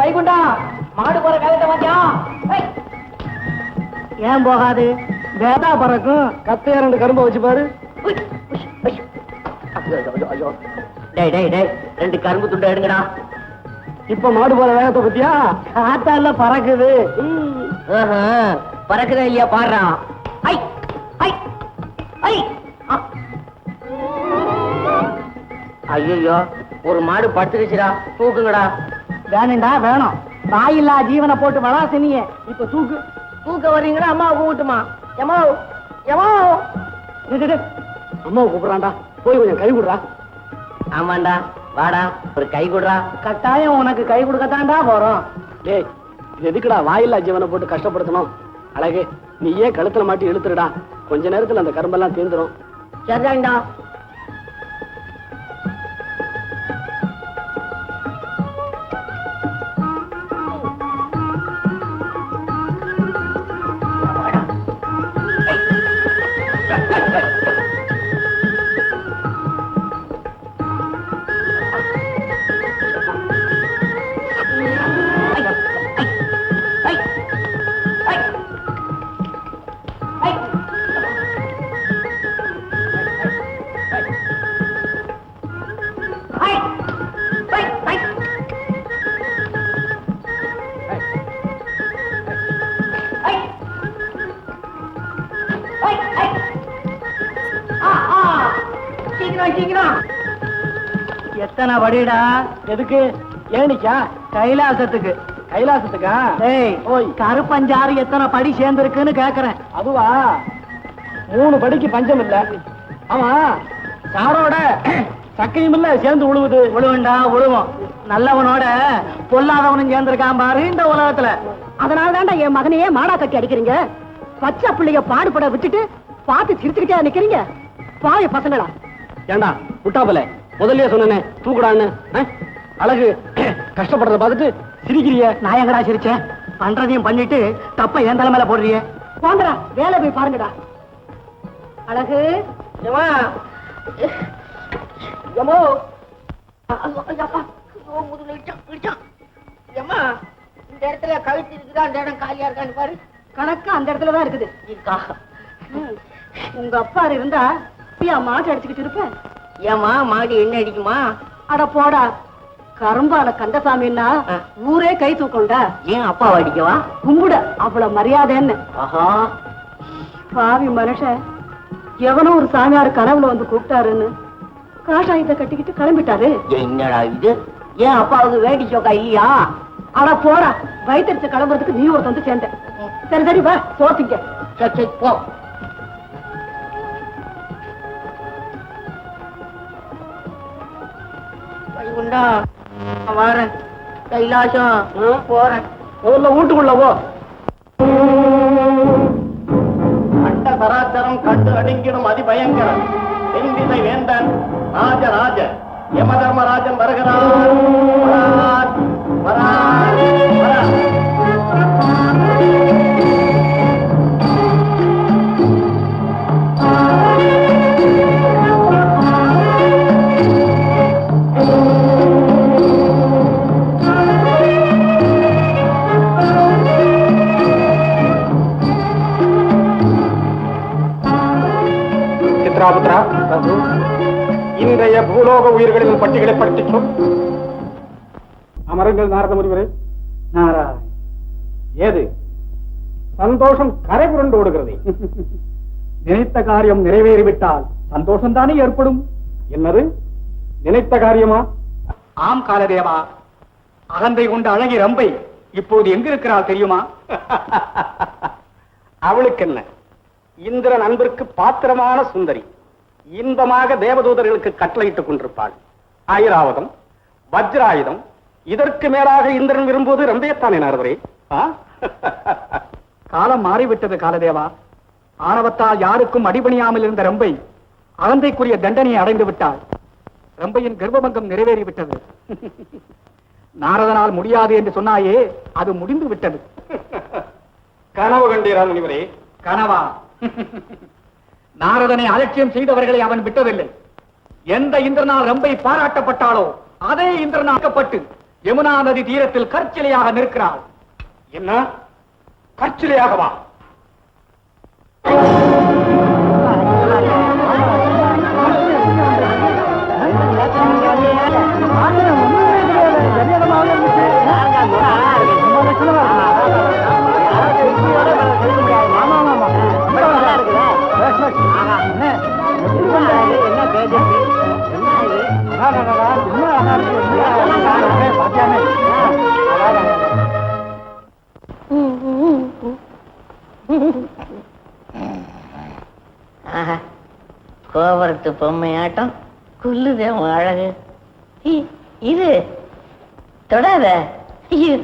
வைகுண்டா மாடு போற வேகத்தை மாத்தியா ஏன் போகாது? வேதா பறக்கும். கத்தையா ரெண்டு கரும்ப வச்சு பாரு. டேய் டேய் டேய் ரெண்டு கரும்பு துண்டை எடுங்கடா. இப்ப மாடு போற வேகத்தை பத்தியா காத்தால பறக்குது. பறக்குதா இல்லையா? பாடுறான் ஐ ஐ ஐ. ஐயோ ஒரு மாடு படுத்துருச்சுடா தூக்குங்கடா. வேணும்டா வேணும். வாயில்லா ஜீவனை போட்டு வளாசினிய இப்ப தூக்கு. தூக்க வர்றீங்களா? அம்மா கூட்டுமா எமோ எமோ. அம்மாவை கூப்பிடுறான்டா. போய் கொஞ்சம் கை விடுறா ஆமாண்டா வாடா. ஒரு கை கொடுறா கட்டாயம் உனக்கு கை கொடுக்கத்தான்டா போறோம். டேய் இது எதுக்குடா வாயில்லா ஜீவனை போட்டு கஷ்டப்படுத்தணும்? அழகு நீயே கழுத்துல மாட்டி இழுத்துருடா. கொஞ்ச நேரத்துல அந்த கரும்பெல்லாம் தீர்ந்துரும் சரிதான்டா எத்தனை வடிடா. எதுக்கு? ஏனிக்கா கைலாசத்துக்கு. கைலாசத்துக்கா? டேய் ஓய். கருப்பஞ்சாறு எத்தனை படி சேர்ந்திருக்குன்னு கேக்குறேன். அதுவா? மூணு படிக்கு பஞ்சம் இல்ல. ஆமா. சாரோட சக்கையும் இல்ல சேர்ந்து உழுவுது. உழுவண்டா உழுவோம். நல்லவனோட பொல்லாதவனும் சேர்ந்திருக்கான் பாரு இந்த உலகத்துல. அதனால தான்டா என் மகனையே மாடா கட்டி அடிக்கிறீங்க. பச்சை பிள்ளைய பாடுபட விட்டுட்டு பார்த்து சிரிச்சுக்கிட்டே நிக்கிறீங்க? பாய பசங்களா. ஏண்டா முட்டாப்பல? முதல்லயே சொன்னனே தூக்குடான்னு? அழகு கஷ்டப்படுறத பார்த்துட்டு சிரிக்கிறிய. நான் எங்கடா சிரிச்சேன் பண்றதையும் பண்ணிட்டு தப்ப என் தலை மேல போடுறியே. போங்கடா வேலை போய் பாருங்கடா. அழகு இந்த இடத்துல கழுத்து இருக்குதா அந்த இடம் காலியா இருக்கான்னு பாரு. கணக்கு அந்த இடத்துல தான் இருக்குது. இருக்கா. உங்க அப்பா இருந்தா மாட்டு அடிச்சுக்கிட்டு இருப்பேன்? ஏமா மாடி என்ன அடிக்குமா? அட போடா. கரும்பால கந்தசாமின்னா. ஊரே கை தூக்கம்டா. ஏன் அப்பாவை அடிக்கவா? கும்பிட அவ்வளவு மரியாதைன்னு. ஆஹா. பாவி மனுஷன் எவனோ ஒரு சாமியார் கனவுல வந்து கூப்பிட்டாருன்னு காஷாயத்தை கட்டிக்கிட்டு கிளம்பிட்டாரு. என்னடா இது? ஏன் அப்பாவுக்கு வேட்டி சோக்கா இல்லையா? அட போடா வயிற்றுச்ச கிளம்புறதுக்கு நீ ஒரு வந்து சேர்ந்த. சரி சரி வா சோத்திங்க. சரி சரி போ. நான் வாரேன். கைலாசம். போறேன். முதல்ல வீட்டுக்குள்ள போ. அண்ட சராச்சரம் கண்டு அடங்கிடும் அதிபயங்கரம் தென்திசை வேந்தன் ராஜராஜ யமதர்மராஜன் வருகிறார். வரார், வரார், சித்ராபுத்ரா இன்றைய பூலோக உயிர்களின் பட்டிகளை படித்தோம் அமரங்கள் அமருங்கள் நாரத முனிவரே நாராயண் ஏது? சந்தோஷம் கரை புரண்டு ஓடுகிறது. நினைத்த காரியம் நிறைவேறிவிட்டால் சந்தோஷம் தானே ஏற்படும்? என்னது? நினைத்த காரியமா? ஆம் காலதேவா. அகந்தை கொண்ட அழகி ரம்பை இப்போது எங்கிருக்கிறாள் தெரியுமா? அவளுக்கு என்ன? இந்திரன் அன்பிற்கு பாத்திரமான சுந்தரி. இன்பமாக தேவதூதர்களுக்கு கட்டளையிட்டுக் கொண்டிருப்பாள். ஆயிராவதம் வஜ்ராயுதம் இதற்கு மேலாக இந்திரன் விரும்புவது ரம்பையத்தானே நாரதரே? காலம் மாறிவிட்டது காலதேவா. ஆணவத்தால் யாருக்கும் அடிபணியாமல் இருந்த ரம்பை அகந்தைக்குரிய தண்டனையை அடைந்து விட்டாள். ரம்பையின் கர்ப்பபங்கம் நிறைவேறிவிட்டது. நாரதனால் முடியாது என்று சொன்னாயே அது முடிந்து விட்டது கனவு கண்டீரா முனிவரே? கனவா? நாரதனை அலட்சியம் செய்தவர்களை அவன் விட்டதில்லை எந்த இந்திரனால் ரம்பை பாராட்டப்பட்டாலோ அதே இந்திரனாக்கப்பட்டு யமுனா நதி தீரத்தில் கற்சிலையாக நிற்கிறாள். என்ன? கற்சிலையாகவா? கோபுரத்து கோவரத்து பொம்மையாட்டம். குல்லுதே அழகு. இ- இது. தொடாத. ஐயோ,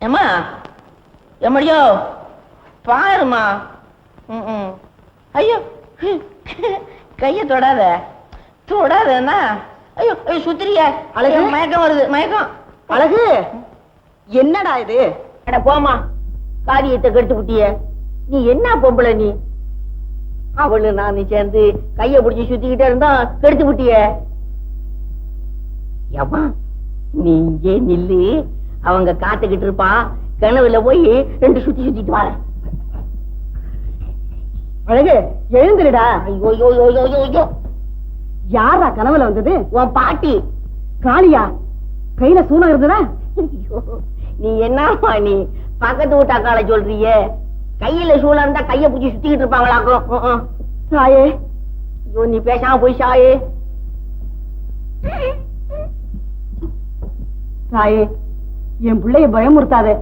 ஏமா எம்மடியோ பாருமா ம், ம். ஐயோ கைய தொடாத. தொடாதண்ணா ஐயோ ஐயோ சுத்திரிய அழகு. மயக்கம் வருது மயக்கம். அழகு? என்னடா இது? அட போமா காரியத்தை கெடுத்து விட்டிய நீ என்ன பொம்பளை நீ? அவளு நான் சேர்ந்து கைய பிடிச்சி சுத்திக்கிட்டே இருந்தா கெடுத்து விட்டிய ஏப்பா நீ இங்கே நில்லு. அவங்க காத்துக்கிட்டு இருப்பா. கனவுல போய் ரெண்டு சுத்தி சுத்திட்டு வர அழகு எழுந்துருடா. ஐயோ யாரா கனவுல வந்தது? உன் பாட்டி. காளியா. கையில சூனம் இருந்ததா? நீ என்னப்பா நீ? பக்கத்து வீட்டாக்கால சொல்றியே. கையில சூழ இருந்தா கைய பிடிச்சி சுத்திக்கிட்டு இருப்பாங்களாக்கும். சாயே. ஐயோ நீ பேசாம போய் சாயே. சாயே என் பிள்ளைய பயமுறுத்தாதே.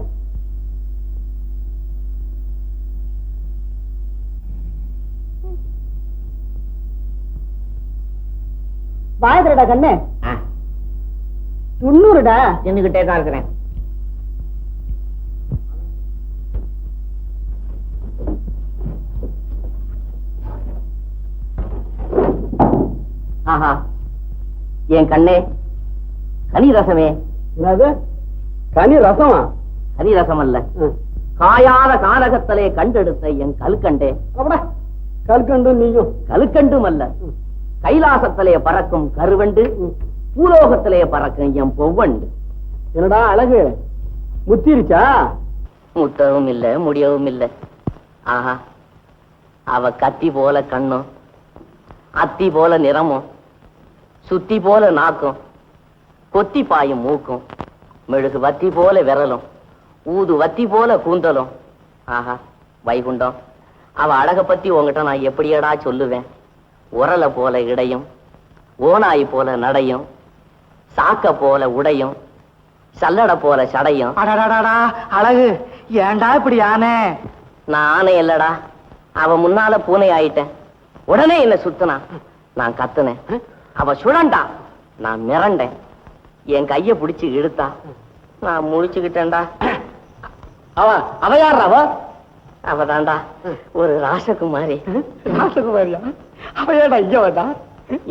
வாயதுடா கண்ணு. துண்ணூறுடா. நின்னுகிட்டே தான் இருக்கிறேன். ஆஹா. என் கண்ணே கனி ரசமே. கனி ரசமா? கனி ரசம் அல்ல. காயாத கானகத்தலே கண்டெடுத்த என் கல்கண்டே. அப்படா கல்கண்டு நீயும். கல்கண்டும் அல்ல. கைலாசத்திலே பறக்கும் கருவண்டு பூலோகத்திலே பறக்கும் என் பொவ்வண்டு. என்னடா அழகு? முத்திருச்சா? முத்தவும் இல்ல முடியவும் இல்ல. ஆஹா அவ கத்தி போல கண்ணும் அத்தி போல நிறமும் சுத்தி போல நாக்கும் கொத்தி பாயும் மூக்கும் மெழுகு வத்தி போல விரலும் ஊது வத்தி போல கூந்தலும். ஆஹா வைகுண்டம். அவ அழக பத்தி உங்ககிட்ட நான் எப்படியடா சொல்லுவேன்? உரல போல இடையும் ஓனாய் போல நடையும் சாக்க போல உடையும் சல்லட போல சடையும். அடடடடா அழகு. ஏன்டா இப்படி ஆனே நானே இல்லடா. அவ முன்னால பூனை ஆயிட்டேன் உடனே என்ன சுத்துனா நான் கத்துனேன். அவ சுழண்டா நான் மிரண்டேன். என் கைய பிடிச்சு இழுத்தா நான் முழிச்சுக்கிட்டேன்டா. அவ அவ யார் அவ? அவதான்டா. ஒரு ராசகுமாரி. ராசகுமாரியா? அவ ஏடா இங்க வந்தா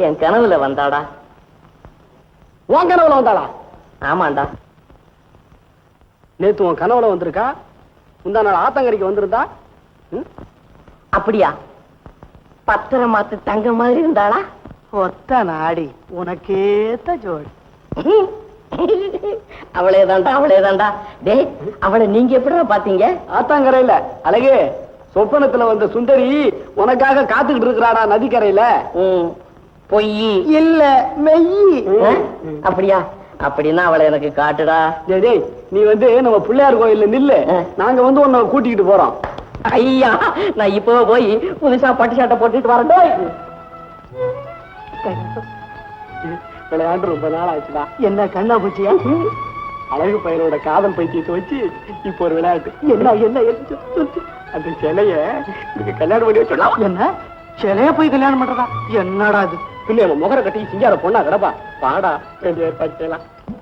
என் கனவுல வந்தாடா. உன் கனவுல வந்தாளா? ஆமாண்டா. நேத்து உன் கனவுல வந்திருக்கா? முந்தா நாள் ஆத்தங்கரைக்கு வந்திருந்தா? அப்படியா? பத்திரமாத்து தங்க மாதிரி இருந்தாளா? ஒத்த நாடி உனக்கேத்த ஜோடி. அவளே தான்டா அவளே தான்டா டேய் அவளை நீங்க எப்படிடா பாத்தீங்க ஆத்தாங்கரையில அழகு. சொப்பனத்துல வந்த சுந்தரி உனக்காக காத்துக்கிட்டு இருக்கிறாடா நதிக்கரையில. பொய். இல்ல மெய்யி ஆ? அப்படியா? அப்படின்னா அவளை எனக்கு காட்டுடா. டேய் நீ வந்து நம்ம பிள்ளையார் கோயில்ல நில்லு. நாங்க வந்து உன்னை கூட்டிக்கிட்டு போறோம். ஐயா நான் இப்போ போய் புதுசா பட்டு சட்டை போட்டுட்டு வரேன். விளையாண்டு ரொம்ப நாள் ஆச்சுடா. என்ன கண்ணா பூச்சியா? அழகு பையனோட காதல் பைத்தியத்தை வச்சு இப்போ ஒரு விளையாட்டு. என்ன என்ன. அந்த சிலைய இதுக்கு கல்யாணம் பண்ணி வச்சுடலாம் என்ன? சிலைய போய் கல்யாணம் பண்றதா? என்னடா இது? பின்ன முகர கட்டி சிங்கார பொண்ணா கிடப்பா பாடா செய்யலாம்